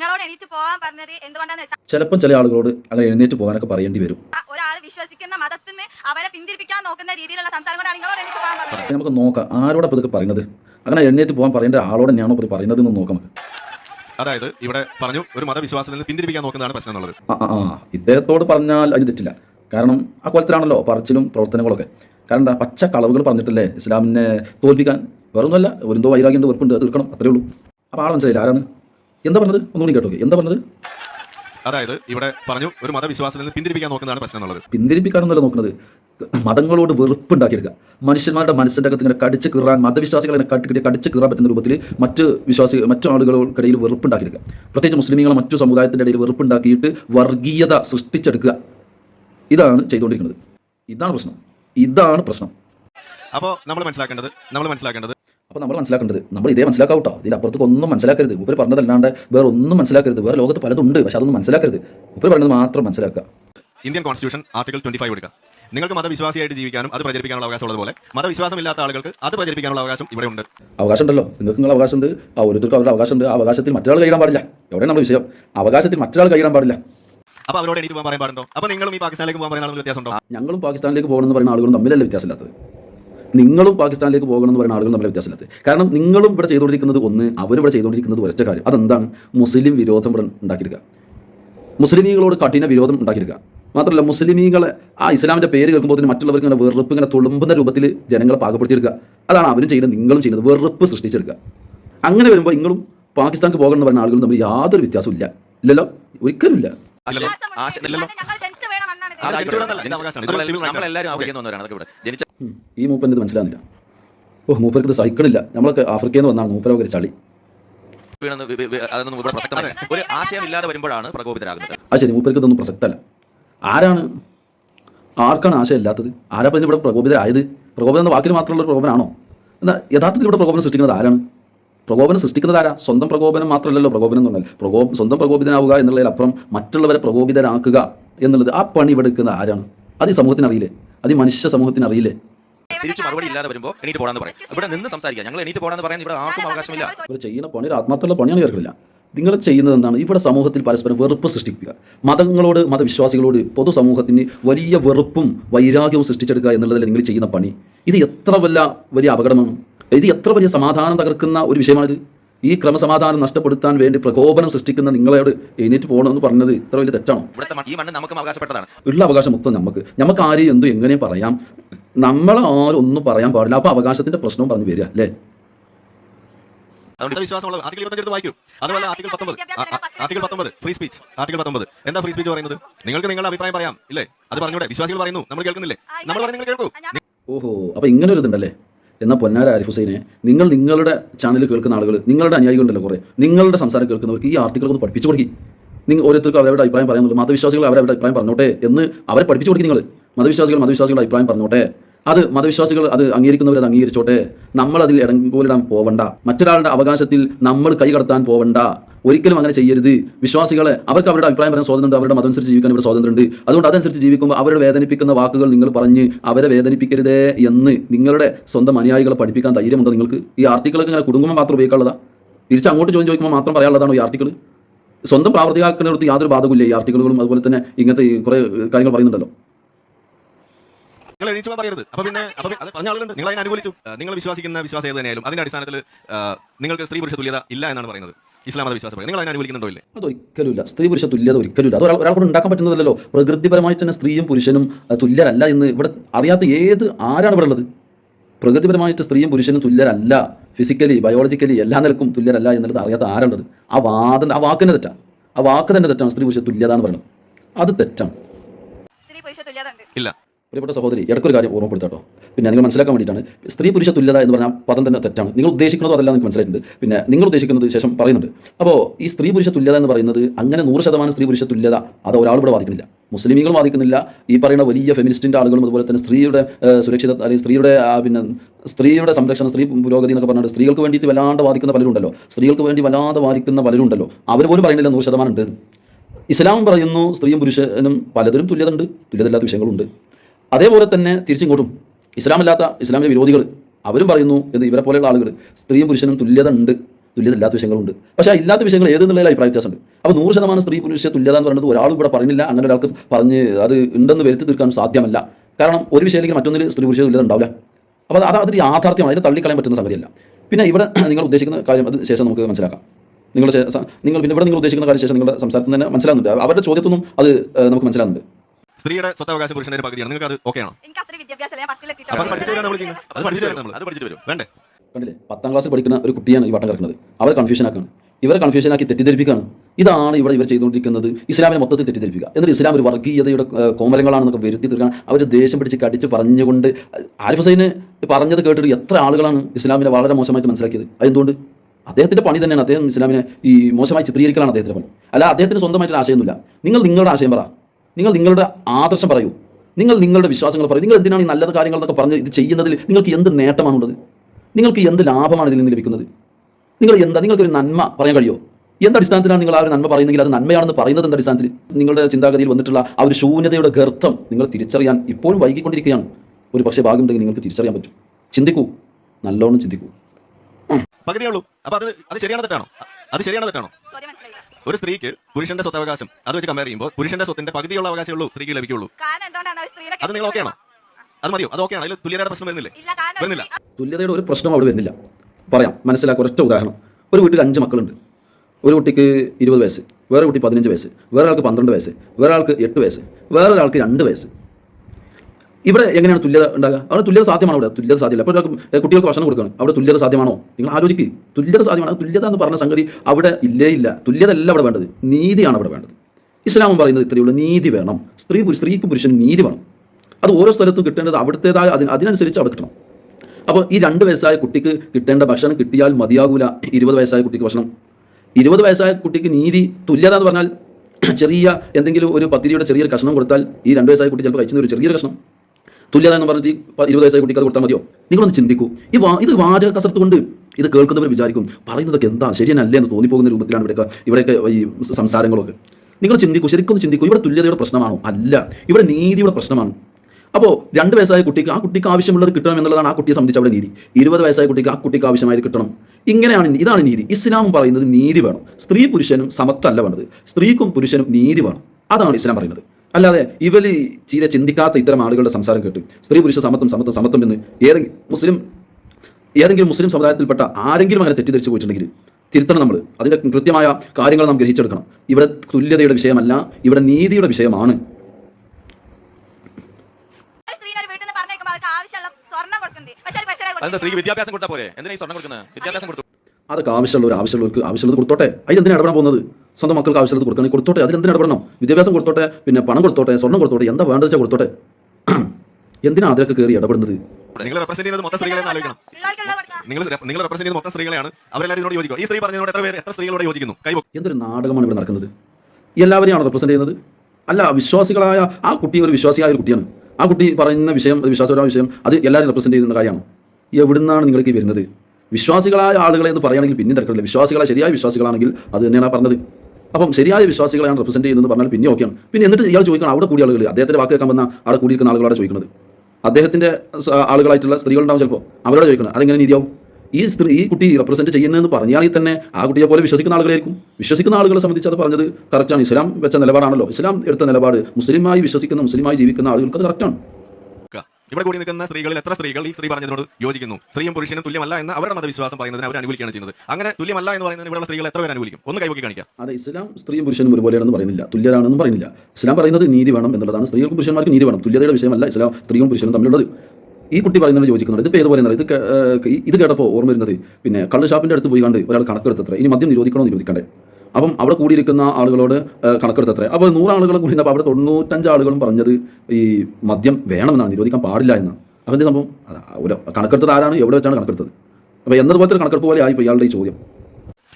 നിങ്ങളോട് എണീറ്റ് പോകാൻ പറഞ്ഞത് എന്തുകൊണ്ടാന്ന് വെച്ചാൽ ചിലപ്പോൾ ചില ആളുകളോട് അങ്ങനെ എഴുന്നേറ്റ് പോകാനൊക്കെ പറയേണ്ടി വരും. ഒരാൾ വിശ്വസിക്കുന്ന മതത്തിൽ നിന്ന് അവരെ പിന്തിരിപ്പിക്കാൻ നോക്കുന്ന രീതിയിലുള്ള സംസാരം കൊണ്ടാണ് നിങ്ങളോട് എണീറ്റ് പോകാൻ പറഞ്ഞത്. നമുക്ക് നോക്കാം. ആരോടെ അപ്പൊ ഇതൊക്കെ പറയുന്നത്? അങ്ങനെ എഴുന്നേറ്റ് പോകാൻ പറയേണ്ട ആളോട് തന്നെയാണോ ഇപ്പോൾ പറയുന്നത് എന്ന് നോക്കാം നമുക്ക്. അതായത് ഇവിടെ പറഞ്ഞു ഒരു മതവിശ്വാസത്തിൽ നിന്ന് പിന്തിരിപ്പിക്കാൻ നോക്കുന്നതാണ് പ്രശ്നം എന്നുള്ളത്. ആ ആ ആ. ഇദ്ദേഹത്തോട് പറഞ്ഞാൽ അത് തെറ്റില്ല. കാരണം ആ കൊലത്തിലാണല്ലോ പറച്ചിലും പ്രവർത്തനങ്ങളൊക്കെ. കാരണം എന്താ? പച്ച കളവുകൾ പറഞ്ഞിട്ടല്ലേ ഇസ്ലാമിനെ തോൽപ്പിക്കാൻ? വേറൊന്നുമല്ല. ഒരു എന്തോ വെറുപ്പുണ്ട് അത് തീർക്കണം. അത്രേ ഉള്ളൂ. അപ്പോൾ ആൾ മനസ്സിലായില്ല? ആരാണ്? എന്താ പറഞ്ഞത്? ഒന്നുകൂടി കേട്ടോ എന്താ പറഞ്ഞത്? അതായത് ഇവിടെ പറഞ്ഞു ഒരു മതവിശ്വാസത്തിൽ നിന്ന് പിന്തിരിപ്പിക്കാൻ നോക്കുന്നതാണ് പ്രശ്നം എന്നുള്ളത്. പിന്തിരിപ്പിക്കാനൊന്നുമല്ല നോക്കുന്നത്. മതങ്ങളോട് വെറുപ്പുണ്ടാക്കിയെടുക്കുക. മനുഷ്യന്മാരുടെ മനസ്സിന്റെ അകത്ത് ഇങ്ങനെ കടിച്ച് കീറാൻ മതവിശ്വാസികളെ ഇങ്ങനെ കടി കടിച്ച് കീറാൻ പറ്റുന്ന രൂപത്തിൽ മറ്റ് വിശ്വാസി മറ്റു ആളുകൾക്കിടയിൽ വെറുപ്പുണ്ടാക്കിയെടുക്കുക. പ്രത്യേകിച്ച് മുസ്ലിമീങ്ങളെ മറ്റു സമുദായത്തിന്റെ ഇടയിൽ വെറുപ്പുണ്ടാക്കിയിട്ട് വർഗീയത സൃഷ്ടിച്ചെടുക്കുക. ഇതാണ് ചെയ്തുകൊണ്ടിരിക്കുന്നത്. ഇതാണ് പ്രശ്നം. ഇതാണ് പ്രശ്നം. അപ്പോൾ നമ്മൾ മനസ്സിലാക്കേണ്ടത് നമ്മൾ മനസ്സിലാക്കേണ്ടത് അപ്പോൾ നമ്മൾ മനസ്സിലാക്കേണ്ടത് നമ്മൾ ഇതേ മനസ്സിലാക്കാം കേട്ടോ ഇതിൽ അപ്പുറത്തേക്ക് ഒന്നും മനസ്സിലാക്കരുത്. ഉപരി പറഞ്ഞതല്ലാണ്ട് വേറെ ഒന്നും മനസ്സിലാക്കരുത്. വേറെ ലോകത്ത് പലതുണ്ട് പക്ഷെ അതൊന്നും മനസ്സിലാക്കരുത്. ഉപരി പറഞ്ഞത് മാത്രം മനസ്സിലാക്കുക. Indian constitution article twenty five എടുക്കുക നിങ്ങൾക്ക് മതവിശ്വാസിയായിട്ട് ജീവിക്കാനും അത് പ്രചരിപ്പിക്കാനുള്ള അവകാശം ഉള്ളതുപോലെ മതവിശ്വാസമില്ലാത്ത ആളുകൾക്ക് അത് പ്രചരിപ്പിക്കാനുള്ള അവകാശം ഇവിടെ ഉണ്ട്. അവകാശം ഉണ്ടല്ലോ നിങ്ങൾക്ക് നിങ്ങൾ അവകാശമുണ്ട്. ആ ഓരോരുത്തർക്കും അവരുടെ അവകാശമുണ്ട്. ആ അവകാശത്തിൽ മറ്റൊരാൾ കഴിയാൻ പാടില്ല. എവിടെ നമ്മുടെ വിഷയം? അവകാശത്തിൽ മറ്റൊരാൾ കഴിയാൻ പാടില്ല. അപ്പോൾ അവരോട് എനിക്ക് പോകാൻ പറയാൻ പാടുണ്ടോ? അപ്പോൾ നിങ്ങളും ഈ പാകിസ്ഥാനിലേക്ക് പോകാൻ പറയുന്ന ആളുകൾ വ്യത്യാസമുണ്ടോ? ഞങ്ങളും പാകിസ്ഥാനിലേക്ക് പോകണമെന്ന് പറയുന്ന ആളുകളും തമ്മിലല്ല വ്യത്യാസമില്ലാത്തത്? നിങ്ങളും പാകിസ്ഥാനിലേക്ക് പോകണം എന്ന് പറയുന്ന ആളുകൾ തമ്മിൽ വ്യത്യാസമില്ലാത്ത കാരണം നിങ്ങളും ഇവിടെ ചെയ്തുകൊണ്ടിരിക്കുന്നത് ഒന്ന് അവരും ഇവിടെ ചെയ്തുകൊണ്ടിരിക്കുന്നത് ഒരൊറ്റ കാര്യം. അതെന്താണ്? മുസ്ലിം വിരോധം ഇവിടെ ഉണ്ടാക്കിയെടുക്കുക. മുസ്ലിമീകളോട് കഠിന വിരോധം ഉണ്ടാക്കിയെടുക്കുക. മാത്രമല്ല മുസ്ലിമീകളെ ആ ഇസ്ലാമിന്റെ പേര് കേൾക്കുമ്പോൾ തന്നെ മറ്റുള്ളവർക്ക് ഇങ്ങനെ വെറുപ്പ് ഇങ്ങനെ തുളുമ്പുന്ന രൂപത്തിൽ ജനങ്ങളെ പാകപ്പെടുത്തിയെടുക്കുക. അതാണ് അവരും ചെയ്യുന്നത് നിങ്ങളും ചെയ്യുന്നത്. വെറുപ്പ് സൃഷ്ടിച്ചെടുക്കുക. അങ്ങനെ വരുമ്പോൾ നിങ്ങളും പാകിസ്ഥാനിലേക്ക് പോകണം എന്ന് പറയുന്ന ആളുകളും തമ്മിൽ യാതൊരു വ്യത്യാസവും ഇല്ല ഇല്ലല്ലോ. ഒരിക്കലും ഇല്ല. നമ്മളെല്ലാവരും അതൊക്കെ ഇവിടെ. ജനിച്ച. ഈ മൂപ്പൻ ഇത് മനസ്സിലാകുന്നില്ല ഓ മൂപ്പർക്ക് ഇത് സഹിക്കണില്ല. നമ്മളൊക്കെ ആഫ്രിക്കയിൽ നിന്ന് വന്നാണ് മൂപ്പരൊക്കെ ഒരു ചളി. അതൊന്നും ഇവിടെ പ്രസക്തമല്ല. ഒരു ആശയമില്ലാതെ വരുമ്പോഴാണ് പ്രകോപിതരാകുന്നത്. ആ ശരി മൂപ്പർക്ക് ഇതൊന്നും പ്രസക്തമല്ല. ആരാണ്? ആർക്കാണ് ആശയം ഇല്ലാത്തത്? ആരാ പിന്നെ ഇവിടെ പ്രകോപിതരായത്? പ്രകോപനം എന്ന വാക്കിന് മാത്രമുള്ള ഒരു പ്രകോപനമാണോ എന്നാൽ യഥാർത്ഥത്തിൽ ഇവിടെ പ്രകോപനം സൃഷ്ടിക്കുന്നത് ആരാണ്? പ്രകോപനം സൃഷ്ടിക്കുന്നത് ആരാ? സ്വന്തം പ്രകോപനം മാത്രമല്ലല്ലോ പ്രകോപനം എന്ന് പറഞ്ഞാൽ. പ്രകോ സ്വന്തം പ്രകോപിതനാവുക എന്നുള്ളതിലപ്പുറം മറ്റുള്ളവരെ പ്രകോപിതരാക്കുക എന്നുള്ളത് ആ പണി ഇവിടെ എടുക്കുന്ന ആരാണ്? അത് ഈ സമൂഹത്തിന് അറിയില്ലേ അത് ഈ മനുഷ്യ സമൂഹത്തിന് അറിയില്ലേ തിരിച്ചു മറുപടി ഇല്ലാതെ വരുമ്പോൾ എണീറ്റ് പോടാന്ന് പറയും. ഇവിടെ നിന്ന് സംസാരിക്കാം. ഞങ്ങൾ എണീറ്റ് പോടാന്ന് പറയാൻ ഇവിടെ ആർക്കും അവകാശമില്ല. ഇവർ ചെയ്യുന്ന പണി ഒരു ആത്മാർത്ഥമുള്ള പണിയാണ് ഇവർക്കില്ല നിങ്ങൾ ചെയ്യുന്നത് എന്താണ് ഇവിടെ സമൂഹത്തിൽ പരസ്പരം വെറുപ്പ് സൃഷ്ടിക്കുക മതങ്ങളോട് മതവിശ്വാസികളോട് പൊതുസമൂഹത്തിന് വലിയ വെറുപ്പും വൈരാഗ്യവും സൃഷ്ടിച്ചെടുക്കുക എന്നുള്ളതല്ല നിങ്ങൾ ചെയ്യുന്ന പണി. ഇത് എത്ര വല്ല വലിയ അപകടമാണ്? ഇത് എത്ര വലിയ സമാധാനം തകർക്കുന്ന ഒരു വിഷയമാണിത്? ഈ ക്രമസമാധാനം നഷ്ടപ്പെടുത്താൻ വേണ്ടി പ്രകോപനം സൃഷ്ടിക്കുന്ന നിങ്ങളോട് എഴുന്നേറ്റ് പോകണമെന്ന് പറഞ്ഞത് ഇത്ര വലിയ തെറ്റാണോ? ഇവിടുത്തെ ഈ മണ്ണ് നമുക്കും അവകാശപ്പെട്ടതാണ്. ഉള്ള അവകാശം മൊത്തം നമുക്ക്. നമുക്ക് ആരെയും എന്തും എങ്ങനെ പറയാം? നമ്മളെ ആരും ഒന്നും പറയാൻ പാടില്ല. അപ്പോൾ അവകാശത്തിന്റെ പ്രശ്നവും പറഞ്ഞു വരിക അല്ലേ? അതുകൊണ്ട് ആർട്ടിക്കൽ വായിക്കൂ. അതുപോലെ ആർട്ടിക്കൽ പത്തൊമ്പത്. ആർട്ടിക്കൽ പത്തൊമ്പത്. ഫ്രീ സ്പീച്ച് ആർട്ടിക്കൽ പത്തൊമ്പത്. എന്താ ഫ്രീ സ്പീച്ച് പറയുന്നത്? നിങ്ങൾക്ക് നിങ്ങളുടെ അഭിപ്രായം പറയാം ഇല്ലേ? അത് പറഞ്ഞൂടെ. വിശ്വാസികൾ പറയുന്നു. നമ്മൾ കേൾക്കുന്നില്ലേ? നമ്മൾ നിങ്ങൾ കേൾക്കൂ. ഓഹോ അപ്പൊ ഇങ്ങനെ ഒരു ഇതുണ്ടല്ലേ? എന്നാൽ പൊന്നാര ആരിഫ് ഹുസൈനെ നിങ്ങൾ നിങ്ങളുടെ ചാനൽ കേൾക്കുന്ന ആളുകൾ നിങ്ങളുടെ അനുയായികളുണ്ടല്ലോ കുറേ. നിങ്ങളുടെ സംസാരം കേൾക്കുന്നവർക്ക് ഈ ആർട്ടിക്കിൾ ഒന്ന് പഠിപ്പിച്ചു കൊടുക്കി. നിങ്ങൾ ഓരോരുത്തർക്കും അവരുടെ അഭിപ്രായം പറയുന്നുള്ളൂ മതവിശ്വാസികൾ അവരുടെ അഭിപ്രായം പറഞ്ഞോട്ടെ എന്ന് അവരെ പഠിപ്പിച്ചു കൊടുക്കി നിങ്ങൾ മതവിശ്വാസികൾ മതവിശ്വാസികളുടെ അഭിപ്രായം പറഞ്ഞോട്ടെ. അത് മതവിശ്വാസികൾ അത് അംഗീകരിക്കുന്നവർ അത് അംഗീകരിച്ചോട്ടെ. നമ്മൾ അതിൽ ഇടങ്കോലിടാൻ പോവണ്ട. മറ്റൊരാളുടെ അവകാശത്തിൽ നമ്മൾ കൈ കടത്താൻ പോവണ്ട. ഒരിക്കലും അങ്ങനെ ചെയ്യരുത്. വിശ്വാസികളെ അവർക്ക് അവരുടെ അഭിപ്രായം പറയാൻ സ്വാതന്ത്ര്യമുണ്ട് അവരുടെ മതം അനുസരിച്ച് ജീവിക്കാൻ ഇവിടെ സ്വാതന്ത്ര്യമുണ്ട്. അതുകൊണ്ട് അതനുസരിച്ച് ജീവിക്കുമ്പോൾ അവരുടെ വേദനിപ്പിക്കുന്ന വാക്കുകൾ നിങ്ങൾ പറഞ്ഞ് അവരെ വേദനിപ്പിക്കരുതേ എന്ന് നിങ്ങളുടെ സ്വന്തം അനുയായികളെ പഠിപ്പിക്കാൻ ധൈര്യമുണ്ടോ നിങ്ങൾക്ക്? ഈ ആർട്ടിക്കിളൊക്കെ ഇങ്ങനെ കുടുംബം മാത്രം ഉപയോഗിക്കാനുള്ളതാ? തിരിച്ച് അങ്ങോട്ട് ചോദ്യം ചോദിക്കുമ്പോൾ മാത്രം പറയാനുള്ളതാണോ ഈ ആർട്ടിക്കിൾ സ്വന്തം പ്രാവർത്തികാക്കുന്നിടത്ത് യാതൊരു ബാധകമില്ല ഈ ആർട്ടിക്കിളുകളും അതുപോലെ തന്നെ ഇങ്ങനത്തെ കുറേ കാര്യങ്ങൾ പറയുന്നുണ്ടല്ലോ. നിങ്ങൾ എണീച്ചു പറയരുത്. അപ്പൊ പിന്നെ അപ്പൊ അത് പറഞ്ഞ ആളുകളുണ്ട്. നിങ്ങൾ അതിനെ നിങ്ങൾ വിശ്വസിക്കുന്ന വിശ്വാസം ഏത് തന്നെയായാലും അതിന്റെ അടിസ്ഥാനത്തിൽ നിങ്ങൾക്ക് സ്ത്രീ പുരുഷ തുല്യത ഇല്ല എന്നാണ് പറയുന്നത്. ഇസ്ലാം മത വിശ്വാസം നിങ്ങൾ അതിനെ അനുകൂലിക്കുന്നുണ്ടോ ഇല്ലേ? അതൊരിക്കലും ഇല്ല സ്ത്രീ പുരുഷ തുല്യത ഒരിക്കലും ഇല്ല അത് ഒരാൾ ഒരാൾ കൊണ്ട് ഉണ്ടാക്കാൻ പറ്റുന്നതല്ലോ പ്രകൃതിപരമായിട്ട് തന്നെ സ്ത്രീയും പുരുഷനും തുല്യരല്ല എന്ന് ഇവിടെ അറിയാത്ത ഏത് ആരാണ് ഇവിടെ ഉള്ളത്? പ്രകൃതിപരമായിട്ട് സ്ത്രീയും പുരുഷനും തുല്യരല്ല. ഫിസിക്കലി ബയോളജിക്കലി എല്ലാ നിലക്കും തുല്യരല്ല എന്നുള്ളത് അറിയാത്ത ആരുള്ളത് ആ വാദം ആ വാക്കിന് തെറ്റാണ് ആ വാക്ക് തന്നെ തെറ്റാണ് സ്ത്രീ പുരുഷ തുല്യത എന്ന് പറയുന്നത്. അത് തെറ്റാണ്. സ്ത്രീ പുരുഷ തുല്യത ഉണ്ട്. ഇല്ല. പ്രിയപ്പെട്ട സഹോദരി ഇടയ്ക്കൊരു കാര്യം ഓർമ്മപ്പെടുത്താട്ടോ. പിന്നെ നിങ്ങൾ മനസ്സിലാക്കാൻ വേണ്ടിയിട്ടാണ്. സ്ത്രീ പുരുഷ തുല്യത എന്ന് പറഞ്ഞാൽ പദം തന്നെ തെറ്റാണ്. നിങ്ങൾ ഉദ്ദേശിക്കുന്നതോ അതല്ല നിങ്ങൾക്ക് മനസ്സിലായിട്ടുണ്ട്. പിന്നെ നിങ്ങൾ ഉദ്ദേശിക്കുന്നത് ശേഷം പറയുന്നുണ്ട്. അപ്പോൾ ഈ സ്ത്രീ പുരുഷ തുല്യത എന്ന് പറയുന്നത് അങ്ങനെ നൂറ് ശതമാനം സ്ത്രീ പുരുഷ തുല്യത അത് ഒരാൾ ഇവിടെ വാദിക്കുന്നില്ല. മുസ്ലിമീങ്ങൾ വാദിക്കുന്നില്ല. ഈ പറയുന്ന വലിയ ഫെമിനിസ്റ്റിന്റെ ആളുകളും അതുപോലെ തന്നെ സ്ത്രീയുടെ സുരക്ഷിത അല്ലെങ്കിൽ സ്ത്രീയുടെ പിന്നെ സ്ത്രീയുടെ സംരക്ഷണം സ്ത്രീ പുരോഗതി എന്നൊക്കെ പറഞ്ഞാൽ സ്ത്രീകൾക്ക് വേണ്ടിയിട്ട് വല്ലാണ്ട് വാദിക്കുന്ന പലരുണ്ടല്ലോ. സ്ത്രീകൾക്ക് വേണ്ടി വല്ലാതെ വാദിക്കുന്ന പലരുണ്ടല്ലോ. അവർ പോലും പറയുന്നില്ല നൂറ് ശതമാനം ഉണ്ട് ഇസ്ലാം പറയുന്നു സ്ത്രീയും പുരുഷനും പലതിലും തുല്യത ഉണ്ട് തുല്യതയില്ലാത്ത വിഷയങ്ങളുണ്ട്. അതേപോലെ തന്നെ തിരിച്ചിങ്ങോട്ടും. ഇസ്ലാമല്ലാത്ത ഇസ്ലാമിലെ വിരോധികൾ അവരും പറയുന്നു എന്ന് ഇവരെ പോലെയുള്ള ആളുകൾ സ്ത്രീയും പുരുഷനും തുല്യത ഉണ്ട് തുല്യത ഇല്ലാത്ത വിഷയങ്ങളുണ്ട്. പക്ഷേ ഇല്ലാത്ത വിഷയങ്ങൾ ഏതെന്നുള്ള അഭിപ്രായ വ്യത്യാസമുണ്ട്. അപ്പോൾ നൂറ് ശതമാനം സ്ത്രീ പുരുഷ തുല്യത എന്ന് പറയുന്നത് ഒരാളും ഇവിടെ പറഞ്ഞില്ല അങ്ങനെ ഒരാൾക്ക് പറഞ്ഞ് അത് ഉണ്ടെന്ന് വരുത്തി തീർക്കാൻ സാധ്യമല്ല. കാരണം ഒരു വിഷയത്തിൽ മറ്റൊന്നിൽ സ്ത്രീ പുരുഷ തുല്യത ഉണ്ടാവില്ല. അപ്പോൾ അത് അതൊരു യാഥാർത്ഥ്യമാണ് അതിന് തള്ളിക്കളയാൻ പറ്റുന്ന സംഗതിയല്ല. പിന്നെ ഇവിടെ നിങ്ങൾ ഉദ്ദേശിക്കുന്ന കാര്യം അത് ശേഷം നമുക്ക് മനസ്സിലാക്കാം. നിങ്ങൾ നിങ്ങൾ പിന്നെ ഇവിടെ നിങ്ങൾ ഉദ്ദേശിക്കുന്ന കാര്യം ശേഷം നിങ്ങളുടെ സംസാരത്തിൽ തന്നെ മനസ്സിലാകുന്നുണ്ട്. അവരുടെ ചോദ്യത്തൊന്നും അത് നമുക്ക് മനസ്സിലാകുന്നുണ്ട്. സ്ത്രീയുടെ സ്വത്തവകാശ പുരുഷന്റെ പകുതിയാണ്. നിങ്ങൾക്ക് അത് ഓക്കെ ആണോ? എനിക്ക് അത്ര വിദ്യാഭ്യാസം ഇല്ല, ഞാൻ അപ്പൊ അത് പഠിച്ചു തരാൻ നമ്മൾ ചെയ്യുന്നത് അത് പഠിച്ചു തരാൻ നമ്മൾ അത് പഠിച്ചിട്ട് വരും. വേണ്ടേ? കണ്ടില്ലേ? പത്താം ക്ലാസ് പഠിക്കുന്ന ഒരു കുട്ടിയാണ് ഈ വട്ടം കിടക്കുന്നത്. അവർ കൺഫ്യൂഷൻ ആക്കാണ്. ഇവരെ കൺഫ്യൂഷൻ ആക്കി തെറ്റിദ്ധരിപ്പിക്കുകയാണ് ഇതാണ് ഇവിടെ ഇവർ ചെയ്തുകൊണ്ടിരിക്കുന്നത്. ഇസ്ലാമിനെ മൊത്തത്തിൽ തെറ്റിദ്ധരിപ്പിക്കുക. എന്നിട്ട് ഇസ്ലാം ഒരു വർഗീയതയുടെ ഏഹ്, കോമരങ്ങളാണെന്നൊക്കെ വരുത്തി തീർക്കാൻ അവർ ദേഷ്യം പിടിച്ച് കടിച്ച് പറഞ്ഞുകൊണ്ട് ആരിഫ് ഹുസൈന് പറഞ്ഞത് കേട്ടിട്ട് എത്ര ആളുകളാണ് ഇസ്ലാമിനെ വളരെ മോശമായിട്ട് മനസ്സിലാക്കിയത്? അതെന്തുകൊണ്ട്? അദ്ദേഹത്തിന്റെ പണി തന്നെയാണ് അദ്ദേഹം ഇസ്ലാമിനെ ഈ മോശമായി ചിത്രീകരിക്കലാണ് അദ്ദേഹത്തിന്റെ പണി. അല്ല അദ്ദേഹത്തിന് സ്വന്തമായിട്ടൊരു ആശയമൊന്നുമില്ല. നിങ്ങൾ നിങ്ങളുടെ ആശയം പറ. നിങ്ങൾ നിങ്ങളുടെ ആദർശം പറയൂ. നിങ്ങൾ നിങ്ങളുടെ വിശ്വാസങ്ങൾ പറയും. നിങ്ങൾ എന്തിനാണ് ഈ നല്ല കാര്യങ്ങൾ എന്നൊക്കെ പറഞ്ഞ് ഇത് ചെയ്യുന്നതിൽ നിങ്ങൾക്ക് എന്ത് നേട്ടമാണുള്ളത്? നിങ്ങൾക്ക് എന്ത് ലാഭമാണ് ഇതിൽ നിന്ന് ലഭിക്കുന്നത്? നിങ്ങൾ എന്താ നിങ്ങൾക്കൊരു നന്മ പറയാൻ കഴിയോ? എന്ത് അടിസ്ഥാനത്തിലാണ് നിങ്ങൾ ആ ഒരു നന്മ പറയുന്നെങ്കിൽ അത് നന്മയാണെന്ന് പറയുന്നത് എന്ത് അടിസ്ഥാനത്തിൽ? നിങ്ങളുടെ ചിന്താഗതിയിൽ വന്നിട്ടുള്ള ആ ഒരു ശൂന്യതയുടെ ഗർത്തം നിങ്ങൾ തിരിച്ചറിയാൻ ഇപ്പോഴും വൈകിക്കൊണ്ടിരിക്കുകയാണ്. ഒരു പക്ഷേ ഭാഗ്യമുണ്ടെങ്കിൽ നിങ്ങൾക്ക് തിരിച്ചറിയാൻ പറ്റും. ചിന്തിക്കൂ. നല്ലോണം ചിന്തിക്കൂ. പകുതിയുള്ളൂ അപ്പൊ അത് അത് ശരിയാണോ തെറ്റാണോ? അത് ശരിയാണോ തെറ്റാണോ? ഒരു സ്ത്രീക്ക് പുരുഷന്റെ സ്വത്തവകാശം അത് വെച്ച് കമ്പയർ ചെയ്യുമ്പോൾ പുരുഷന്റെ സ്വത്തിന്റെ പകുതിയുള്ള അവകാശമേ ഉള്ളൂ സ്ത്രീക്ക് ലഭിക്കുള്ളൂ. കാരണം എന്തുകൊണ്ടാണ് സ്ത്രീയുടെ അത് നിങ്ങൾ ഓക്കെയാണോ? ആണോ അത് മതിയോ? അത് ഓക്കെയാണോ. അതിൽ തുല്യതയുടെ പ്രശ്നം വരുന്നില്ലേ? ഇല്ല കാരണം ഒരു വരുന്നില്ല. തുല്യതയുടെ ഒരു പ്രശ്നം അവിടെ വരുന്നില്ല. പറയാം മനസ്സിലാക്കുക ഒരൊറ്റ ഉദാഹരണം. ഒരു വീട്ടിൽ അഞ്ച് മക്കളുണ്ട്. ഒരു കുട്ടിക്ക് ഇരുപത് വയസ്സ് വേറെ കുട്ടി പതിനഞ്ച് വയസ്സ് വേറെ ആൾക്ക് പന്ത്രണ്ട് വയസ്സ് വേറെ ആൾക്ക് എട്ട് വയസ്സ് വേറെ ഒരാൾക്ക് രണ്ട് വയസ്സ്. ഇവിടെ എങ്ങനെയാണ് തുല്യത ഉണ്ടാകുക? അവിടെ തുല്യത സാധ്യമാണോ ഇവിടെ? തുല്യത സാധ്യമല്ല. അപ്പോൾ കുട്ടികൾക്ക് ഭക്ഷണം കൊടുക്കണം അവിടെ തുല്യത സാധ്യമാണോ? നിങ്ങൾ ആലോചിക്കുക തുല്യത സാധ്യമാണ്? തുല്യത എന്ന് പറഞ്ഞ സംഗതി അവിടെ ഇല്ലേ ഇല്ല. തുല്യത അല്ല അവിടെ വേണ്ടത്. നീതിയാണ് അവിടെ വേണ്ടത്. ഇസ്ലാമും പറയുന്നത് ഇത്രയുള്ള നീതി വേണം. സ്ത്രീ സ്ത്രീക്ക് പുരുഷനും നീതി വേണം. അത് ഓരോ സ്ഥലത്തും കിട്ടേണ്ടത് അവിടുത്തേതായ അതിന് അതിനനുസരിച്ച് അവിടെ കിട്ടണം. അപ്പോൾ ഈ രണ്ട് വയസ്സായ കുട്ടിക്ക് കിട്ടേണ്ട ഭക്ഷണം കിട്ടിയാൽ മതിയാകൂല. ഇരുപത് വയസ്സായ കുട്ടിക്ക് ഭക്ഷണം. ഇരുപത് വയസ്സായ കുട്ടിക്ക് നീതി തുല്യത എന്ന് പറഞ്ഞാൽ ചെറിയ എന്തെങ്കിലും ഒരു പത്തിരിയുടെ ചെറിയൊരു കഷ്ണം കൊടുത്താൽ ഈ രണ്ട് വയസ്സായ കുട്ടി ചിലപ്പോൾ കഴിച്ചത് ഒരു ചെറിയൊരു കഷ്ണം. തുല്യത എന്ന് പറഞ്ഞിട്ട് ഇരുപത് വയസ്സായ കുട്ടിക്ക് കൊടുത്താൽ മതിയോ? നിങ്ങളൊന്ന് ചിന്തിക്കൂ. ഈ വാ ഇത് വാചക കസർത്ത് കൊണ്ട് ഇത് കേൾക്കുന്നവർ വിചാരിക്കും പറയുന്നതൊക്കെ എന്താ? ശരിയല്ലേ എന്ന് തോന്നിപ്പോകുന്ന രൂപത്തിലാണ് ഇവിടെയൊക്കെ ഇവിടെയൊക്കെ ഈ സംസാരങ്ങളൊക്കെ. നിങ്ങൾ ചിന്തിക്കൂ ശരിക്കും ചിന്തിക്കൂ. ഇവിടെ തുല്യതയുടെ പ്രശ്നമാണോ? അല്ല. ഇവിടെ നീതിയുടെ പ്രശ്നമാണ്. അപ്പോൾ രണ്ട് വയസ്സായ കുട്ടിക്ക് ആ കുട്ടിക്ക് ആവശ്യമുള്ളത് കിട്ടണം എന്നുള്ളതാണ് ആ കുട്ടിയെ സംബന്ധിച്ച് അവിടെ നീതി. ഇരുപത് വയസ്സായ കുട്ടിക്ക് ആ കുട്ടിക്ക് ആവശ്യമായത് കിട്ടണം. ഇങ്ങനെയാണ് ഇതാണ് നീതി. ഇസ്ലാം പറയുന്നത് നീതി വേണം. സ്ത്രീ പുരുഷനും സമത്തല്ല വേണ്ടത്. സ്ത്രീക്കും പുരുഷനും നീതി വേണം. അതാണ് ഇസ്ലാം പറയുന്നത്. അല്ലാതെ ഇവർ തീരെ ചിന്തിക്കാത്ത ഇത്തരം ആളുകളുടെ സംസാരം കേട്ട് സ്ത്രീ പുരുഷ സമത്വം സമത്വം സമത്വം എന്ന് ഏതെങ്കിലും മുസ്ലിം ഏതെങ്കിലും മുസ്ലിം സമുദായത്തിൽപ്പെട്ട ആരെങ്കിലും അങ്ങനെ തെറ്റിദ്ധരിച്ചു പോയിട്ടുണ്ടെങ്കിൽ തിരുത്തണം നമ്മൾ അതിന്റെ കൃത്യമായ കാര്യങ്ങൾ നാം ഗ്രഹിച്ചെടുക്കണം. ഇവിടെ തുല്യതയുടെ വിഷയമല്ല ഇവിടെ നീതിയുടെ വിഷയമാണ്. സ്ത്രീക്ക് വിദ്യാഭ്യാസം കൊടുത്താൽ പോരെ? എന്തിനാ ഈ സ്വർണം കൊടുക്കുന്നത് വിദ്യാഭ്യാസം കൊടുത്തു. അതൊക്കെ ആവശ്യമുള്ളവർ ആവശ്യമുള്ളവർക്ക് ആവശ്യമുള്ളത് കൊടുത്തോട്ടെ. അതിലെന്തിനാ ഇടപെടാൻ പോകുന്നത്? സ്വന്തം മക്കൾക്ക് ആവശ്യമുള്ളത് കൊടുക്കണമെങ്കിൽ കൊടുത്തോട്ടെ. അതിലെന്തിനാ ഇടപെടണം? വിദ്യാഭ്യാസം കൊടുത്തോട്ടെ പിന്നെ പണം കൊടുത്തോട്ടെ സ്വർണം കൊടുത്തോട്ടെ എന്താ വേണ്ടത് വെച്ചാൽ കൊടുത്തോട്ടെ. എന്തിനാണ് അതിലൊക്കെ കയറി ഇടപെടുന്നത്? നിങ്ങൾ റെപ്രസെന്റ് ചെയ്യുന്നത് മൊത്തം സ്ത്രീകളെ ഒന്ന് ആലോചിക്കണം. നിങ്ങൾ നിങ്ങൾ റെപ്രസെന്റ് ചെയ്യുന്നത് മൊത്തം സ്ത്രീകളെയാണ്. അവരെല്ലാവരും ഇതിനോട് യോജിക്കും? ഈ സ്ത്രീ പറഞ്ഞതിനോട് എത്ര പേര് എത്ര സ്ത്രീകളോട് യോജിക്കുന്നു? കൈവ എന്തൊരു നാടകമാണ് ഇവിടെ നടക്കുന്നത്? എല്ലാവരെയാണ് റെപ്രസെന്റ് ചെയ്യുന്നത്? അല്ല വിശ്വാസികളായ ആ കുട്ടി ഒരു വിശ്വാസിയായ ഒരു കുട്ടിയാണ്. ആ കുട്ടി പറയുന്ന വിഷയം വിശ്വാസപരമായ വിഷയം അത് എല്ലാവരും റെപ്രസെന്റ് ചെയ്യുന്ന കാര്യമാണ്. എവിടുന്നാണ് നിങ്ങൾക്ക് വരുന്നത്? വിശ്വാസികളായ ആളുകളെ എന്ന് പറയുകയാണെങ്കിൽ പിന്നെ തിരക്കില്ല വിശ്വാസികളായ ശരിയായ വിശ്വാസികളാണെങ്കിൽ അത് തന്നെയാണ് പറഞ്ഞത്. അപ്പം ശരിയായ വിശ്വാസികളെയാണ് റെപ്രസെന്റ് ചെയ്യുന്നത് പറഞ്ഞാൽ പിന്നെ ഓക്കെയാണ്. പിന്നെ എന്നിട്ട് ഇയാൾ ചോദിക്കണം അവിടെ കൂടിയ ആളുകൾ അദ്ദേഹത്തിന്റെ വാക്ക് കേൾക്കാൻ വന്ന അവിടെ കൂടിയിരിക്കുന്ന ആളുകളാണ് ചോദിക്കുന്നത്? അദ്ദേഹത്തിന്റെ ആളുകളായിട്ടുള്ള സ്ത്രീകളുണ്ടാവും ചിലപ്പോൾ അവരോട് ചോദിക്കണം അതെങ്ങനെ നീതിയാവും? ഈ സ്ത്രീ ഈ കുട്ടി റെപ്രസെന്റ് ചെയ്യുന്നതെന്ന് പറഞ്ഞാൽ തന്നെ ആ കുട്ടിയെ പോലെ വിശ്വസിക്കുന്ന ആളുകളായിരിക്കും. വിശ്വസിക്കുന്ന ആളുകളെ സംബന്ധിച്ച് അത് പറഞ്ഞത് കറക്റ്റാണ് ഇസ്ലാം വെച്ച നിലപാടാണല്ലോ. ഇസ്ലാം എടുത്ത നിലപാട്. മുസ്ലിമായി വിശ്വസിക്കുന്ന മുസ്ലിമായി ജീവിക്കുന്ന ആളുകൾക്ക് അത് കറക്റ്റാണ് ഇവിടെ കൂടി നിൽക്കുന്ന സ്ത്രീകളിൽ എത്ര സ്ത്രീകൾ ഈ സ്ത്രീ പറഞ്ഞതിനോട് യോജിക്കുന്നു? സ്ത്രീയും പുരുഷനും തുല്യമല്ല എന്ന് അവരുടെ മതവിശ്വാസം പറയുന്നതിന് അവർ അനുകൂലിക്കുകയാണ് ചെയ്യുന്നത്. അങ്ങനെ തുല്യമല്ല എന്ന് പറയുന്നതിന് ഇവിടെയുള്ള സ്ത്രീകൾ എത്ര പേര് അനുകൂലിക്കും? ഒന്ന് കൈവക്കി കാണിക്കാം. അതെ ഇസ്ലാം സ്ത്രീയും പുരുഷനും ഒരുപോലെയാണെന്ന് പറയുന്നില്ല. തുല്യരാണെന്ന് പറയുന്നില്ല. ഇസ്ലാം പറയുന്നത് നീതി വേണം എന്നുള്ളതാണ്. സ്ത്രീകൾക്കും പുരുഷന്മാർക്കും നീതി വേണം. തുല്യതയുടെ വിഷയമല്ല ഇസ്ലാം സ്ത്രീയും പുരുഷനും തമ്മിലുള്ളത്. ഈ കുട്ടി പറയുന്നത് യോജിക്കുന്നുണ്ട്. ഇതിപ്പോൾ ഏതുപോലെ. ഇത് ഇത് കേട്ടപ്പോൾ ഓർമ്മ വരുന്നത് പിന്നെ കള്ള് ഷാപ്പിന്റെ അടുത്ത് പോയി കണ്ട് ഒരാൾ കണക്കെടുത്തത്ര. ഇനി മദ്യം നിരോധിക്കണോ നിരോധിക്കണ്ടേ അപ്പം അവിടെ കൂടിയിരിക്കുന്ന ആളുകളോട് കണക്കെടുത്തത്രേ. അപ്പോൾ നൂറ് ആളുകൾ കൂടി അപ്പോൾ അവിടെ തൊണ്ണൂറ്റഞ്ച് ആളുകളും പറഞ്ഞത് ഈ മദ്യം വേണമെന്നാണ് നിരോധിക്കാൻ പാടില്ല എന്നാണ്. അപ്പം എന്ത് സംഭവം? ഒരു കണക്കെടുത്തത് ആരാണ് എവിടെ വെച്ചാണ് കണക്കെടുത്തത്? അപ്പോൾ എന്നതുപോലത്തെ ഒരു കണക്കെടുപ്പ് പോലെ ആയി ഇപ്പോൾ ഇയാളുടെ ഈ ചോദ്യം.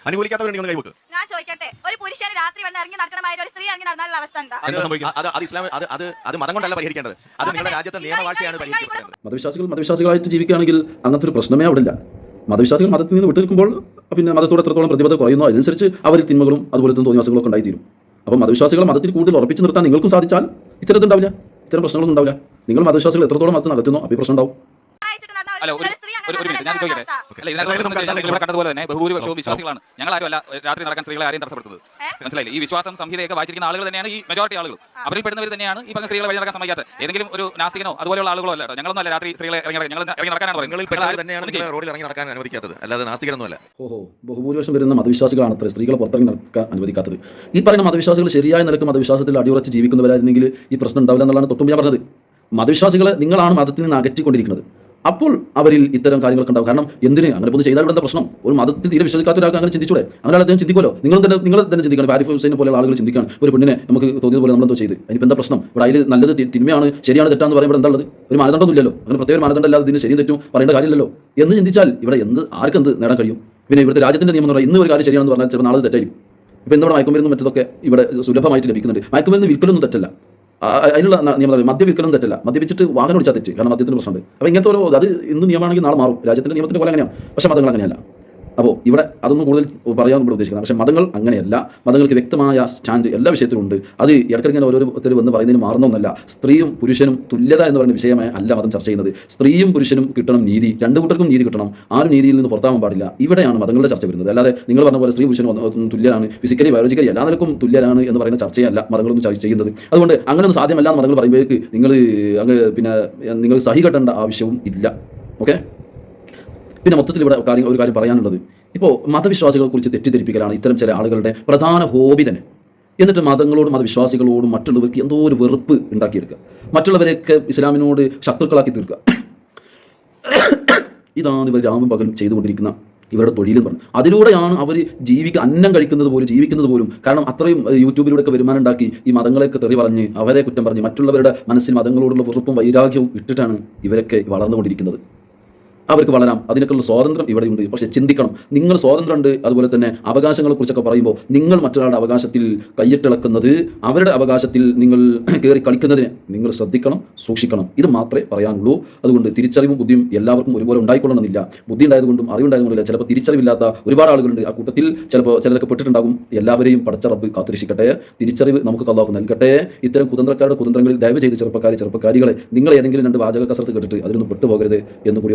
അനുകൂലിക്കാത്തവരുണ്ടെങ്കിൽ കൈവക്ക് ഞാൻ ചോദിക്കട്ടെ ഒരു പുരുഷന് രാത്രി വന്ന് ഇറങ്ങി ഒരു സ്ത്രീ ഇറങ്ങി നടന്നാലുള്ള അവസ്ഥ എന്താ അത് എന്താ സംഭവിക്കുക? അത് അത് ഇസ്ലാം അത് അത് അത് മതം കൊണ്ടല്ല പരിഹരിക്കേണ്ടത്. അത് നിങ്ങളുടെ രാജ്യത്തെ നിയമവാഴ്ചയാണ് പരിഹരിക്കേണ്ടത് മതവിശ്വാസികൾ മതവിശ്വാസികളായിട്ട് ജീവിക്കുകയാണെങ്കിൽ അങ്ങനത്തെ ഒരു പ്രശ്നമേ അവിടെ ഇല്ല. മതവിശ്വാസികൾ മതത്തിൽ നിന്ന് വിട്ടുനിൽക്കുമ്പോൾ പിന്നെ മതത്തോട് എത്രത്തോളം പ്രതിബദ്ധത കുറയുന്നു അതിനനുസരിച്ച് അവർ തിന്മകളും അതുപോലെ തന്നെ തോന്നിവാസങ്ങളൊക്കെ ഉണ്ടായിത്തീരും. അപ്പം മതവിശ്വാസികളെ മതത്തിൽ കൂടുതൽ ഉറപ്പിച്ച് നിർത്താൻ നിങ്ങൾക്കും സാധിച്ചാൽ ഇത്തരത്തിൽ ഉണ്ടാവില്ല ഇത്തരം പ്രശ്നങ്ങളൊന്നും ഉണ്ടാവില്ല. നിങ്ങൾ മതവിശ്വാസികൾ എത്രത്തോളം മതത്തിന് അകത്തുന്നോ അപ്പോൾ പ്രശ്നം ഉണ്ടാവും അല്ല ഒരു ഒരു മിനിറ്റ് ഞാൻ ചോദിക്കട്ടെ? അല്ല ഇതിനകത്ത് ഇവിടെ കണ്ടതുപോലെ തന്നെ ബഹുഭൂരിപക്ഷവും വിശ്വാസികളാണ്. ഞങ്ങൾ ആരും അല്ല രാത്രി നടക്കാൻ സ്ത്രീകളെ ആരെയും തടസ്സപ്പെടുത്തത് മനസ്സിലായില്ലേ? ഈ വിശ്വാസം സംഹിതയൊക്കെ വായിച്ചിരിക്കുന്ന ആളുകൾ തന്നെയാണ് ഈ മെജോറിറ്റി ആളുകൾ അവരിൽ പെടുന്നവർ തന്നെയാണ് ഈ പറഞ്ഞ സ്ത്രീകളെ വഴി നടക്കാൻ സമ്മതിക്കാത്തത്. ഏതെങ്കിലും ഒരു നാസ്തികനോ അതുപോലെയുള്ള ആളുകളോ അല്ല. ഞങ്ങളൊന്നും അല്ല രാത്രി സ്ത്രീകളെ ഇറങ്ങി നടക്കാൻ- ഞങ്ങൾ ഇറങ്ങി നടക്കാനാണ് പറയുന്നത്. റോഡിൽ ഇറങ്ങി നടക്കാൻ അനുവദിക്കാത്തത്. അല്ലാതെ നാസ്തികരൊന്നുമല്ല ഓഹോ ബഹുഭൂരിപക്ഷം വരുന്ന മതവിശ്വാസികളാണ് അത്ര സ്ത്രീകളെ പുറത്തിറങ്ങി നടക്കാൻ അനുവദിക്കാത്തത്. ഈ പറയുന്ന മതവിശ്വാസികൾ ശരിയായ നിലയ്ക്ക് മതവിശ്വാസത്തിൽ അടിയുറച്ച് ജീവിക്കുന്നവരായിരുന്നെങ്കിൽ ഈ പ്രശ്നം ഉണ്ടാവില്ല എന്നുള്ളതാണ് തൊട്ടും ഞാൻ പറഞ്ഞത്. മതവിശ്വാസികളെ നിങ്ങളാണ് മതത്തിൽ നിന്ന് അകറ്റിക്കൊണ്ടിരിക്കുന്നത്. അപ്പോൾ അവരിൽ ഇത്തരം കാര്യങ്ങളൊക്കെ ഉണ്ടാവും. കാരണം എന്തിന്? അങ്ങനെ ഒന്ന് ചെയ്താൽ ഇവിടെ പ്രശ്നം? ഒരു മതത്തിൽ തീരെ വിശ്വസിക്കാത്ത ഒരാൾക്ക് അങ്ങനെ ചിന്തിച്ചൂടെ? അങ്ങനെ അദ്ദേഹം ചിന്തിക്കുമല്ലോ. നിങ്ങൾ തന്നെ നിങ്ങൾ തന്നെ ചിന്തിക്കണം. ആരിഫ് ഹുസൈനെ പോലെ ആളുകൾ ചിന്തിക്കണം ഒരു പെണ്ണിനെ നമുക്ക് തോന്നിയത് പോലെ നമ്മളെന്തോ ചെയ്ത്. അതിനിപ്പോൾ എന്താ പ്രശ്നം? ഇവിടെ അതിൽ നല്ലത് തിന്മയാണ് ശരിയാണ് തെറ്റാന്ന് പറയുമ്പോൾ എന്താ ഉള്ളത്? ഒരു മാനദണ്ഡമൊന്നുമില്ലല്ലോ. അങ്ങനെ പ്രത്യേക മാനദണ്ഡം അല്ലാതെ ഇതിന് ശരിയും തെറ്റും പറയേണ്ട കാര്യമില്ലല്ലോ. എന്ന് ചിന്തിച്ചാൽ ഇവിടെ എന്ത് ആർക്കെന്ത് നേടാൻ കഴിയും? പിന്നെ ഇവിടുത്തെ രാജ്യത്തിന്റെ നിയമം എന്ന് പറഞ്ഞാൽ ഇന്ന് ഒരു കാര്യം ശരിയാണെന്ന് പറഞ്ഞാൽ ചിലപ്പോൾ നാളെ തെറ്റായിരിക്കും. ഇപ്പോൾ ഇന്നിവിടെ മയക്കുമരുന്നും മറ്റതൊക്കെ ഇവിടെ സുലഭമായിട്ട് ലഭിക്കുന്നുണ്ട്. മയക്കുമരുന്ന് വിൽക്കലൊന്നും തെറ്റല്ല. അതിനുള്ള നിയമം അറിയാം. മദ്യം തെറ്റല്ല. മദ്യപിച്ചിട്ട് വാഹനം ഓടിച്ചാൽ തെറ്റ്. കാരണം മദ്യത്തിന് പ്രശ്നമുണ്ട്. അപ്പോൾ ഇങ്ങനത്തെ ഓരോ അത് ഇന്ന് നിയമമാണെങ്കിൽ നാളെ മാറും. രാജ്യത്തിന്റെ നിയമത്തിന്റെ പോലെ അങ്ങനെയാണ്. പക്ഷേ മതങ്ങൾ അങ്ങനെയല്ല. അപ്പോൾ ഇവിടെ അതൊന്നും കൂടുതൽ പറയാൻ ഇവിടെ ഉദ്ദേശിക്കുന്നത് പക്ഷേ മതങ്ങൾ അങ്ങനെയല്ല. മതങ്ങൾക്ക് വ്യക്തമായ സ്റ്റാൻഡ് എല്ലാ വിഷയത്തിലും ഉണ്ട് അത് ഇടയ്ക്കിടയ്ക്ക് ഓരോരുത്തർ വന്ന് പറയുന്നതിന് മാറുന്നൊന്നല്ല. സ്ത്രീയും പുരുഷനും തുല്യത എന്ന് പറയുന്ന വിഷയമായ അല്ല മതം ചർച്ച ചെയ്യുന്നത്. സ്ത്രീയും പുരുഷനും കിട്ടണം നീതി. രണ്ടു കൂട്ടർക്കും നീതി കിട്ടണം. ആരും നീതിയിൽ നിന്ന് പുറത്താവാൻ പാടില്ല. ഇവിടെയാണ് മതങ്ങളുടെ ചർച്ച വരുന്നത്. അല്ലാതെ നിങ്ങൾ പറഞ്ഞ പോലെ സ്ത്രീ പുരുഷനും തുല്യരാണ്. ഫിസിക്കലി ബയോളജിക്കലി എല്ലാ നിലക്കും തുല്യരാണ് എന്ന് പറയുന്ന ചർച്ചയല്ല മതങ്ങളൊന്നും ചർച്ച ചെയ്യുന്നത്. അതുകൊണ്ട് അങ്ങനെയൊന്നും സാധ്യമല്ല എന്ന് മതങ്ങൾ പറയുമ്പോഴേക്ക് നിങ്ങൾ അങ്ങ് പിന്നെ നിങ്ങൾ സഹി കെട്ടേണ്ട ആവശ്യവും ഇല്ല. ഓക്കെ പിന്നെ മൊത്തത്തിൽ ഇവിടെ കാര്യം ഒരു കാര്യം പറയാനുള്ളത്. ഇപ്പോൾ മതവിശ്വാസികളെ കുറിച്ച് തെറ്റിദ്ധരിപ്പിക്കലാണ് ഇത്തരം ചില ആളുകളുടെ പ്രധാന ഹോബി തന്നെ. എന്നിട്ട് മതങ്ങളോടും മതവിശ്വാസികളോടും മറ്റുള്ളവർക്ക് എന്തോ ഒരു വെറുപ്പ് ഉണ്ടാക്കിയെടുക്കുക. മറ്റുള്ളവരെയൊക്കെ ഇസ്ലാമിനോട് ശത്രുക്കളാക്കി തീർക്കുക. ഇതാണ് ഇവർ രാവും പകലും ചെയ്തുകൊണ്ടിരിക്കുന്ന ഇവരുടെ തൊഴിലെന്ന് പറഞ്ഞു. അതിലൂടെയാണ് അവർ ജീവിക്കുക അന്നം കഴിക്കുന്നത് പോലും ജീവിക്കുന്നത് പോലും. കാരണം അത്രയും യൂട്യൂബിലൂടെ യൂട്യൂബിലൂടെയൊക്കെ വരുമാനം ഉണ്ടാക്കി ഈ മതങ്ങളെയൊക്കെ തെറി പറഞ്ഞ് അവരെ കുറ്റം പറഞ്ഞ് മറ്റുള്ളവരുടെ മനസ്സിൽ മതങ്ങളോടുള്ള വെറുപ്പും വൈരാഗ്യവും ഇട്ടിട്ടാണ് ഇവരൊക്കെ വളർന്നുകൊണ്ടിരിക്കുന്നത്. അവർക്ക് വളരാം. അതിനൊക്കെയുള്ള സ്വാതന്ത്ര്യം ഇവിടെയുണ്ട്. പക്ഷേ ചിന്തിക്കണം. നിങ്ങൾ സ്വാതന്ത്ര്യമുണ്ട്. അതുപോലെ തന്നെ അവകാശങ്ങളെ കുറിച്ചൊക്കെ പറയുമ്പോൾ നിങ്ങൾ മറ്റൊരാളുടെ അവകാശത്തിൽ കയ്യിട്ടിളക്കുന്നത് അവരുടെ അവകാശത്തിൽ നിങ്ങൾ കയറി കളിക്കുന്നതിനെ നിങ്ങൾ ശ്രദ്ധിക്കണം സൂക്ഷിക്കണം. ഇത് മാത്രമേ പറയാനുള്ളൂ. അതുകൊണ്ട് തിരിച്ചറിവും ബുദ്ധിയും എല്ലാവർക്കും ഒരുപോലെ ഉണ്ടായിക്കൊള്ളണമെന്നില്ല. ബുദ്ധി ഉണ്ടായതുകൊണ്ടും അറിവുണ്ടായതുകൊണ്ടില്ല ചിലപ്പോൾ തിരിച്ചറിവില്ലാത്ത ഒരുപാട് ആളുകളുണ്ട്. ആ കൂട്ടത്തിൽ ചിലപ്പോൾ ചിലരൊക്കെ പെട്ടിട്ടുണ്ടാകും. എല്ലാവരെയും പടച്ച റബ്ബ് കാത്തിരിക്കട്ടെ തിരിച്ചറിവ് നമുക്ക് കള്ളാഹു നൽകട്ടെ. ഇത്തരം കുതന്ത്രക്കാരുടെ കുതന്ത്രങ്ങളിൽ ദയവ് ചെയ്ത് ചെറുപ്പക്കാരെ ചെറുപ്പക്കാരികളെ നിങ്ങൾ ഏതെങ്കിലും രണ്ട് വാചക കസരത്ത് കേട്ടിട്ട് അതിനൊന്നും പെട്ടുപോകരുത് എന്ന് കൂടി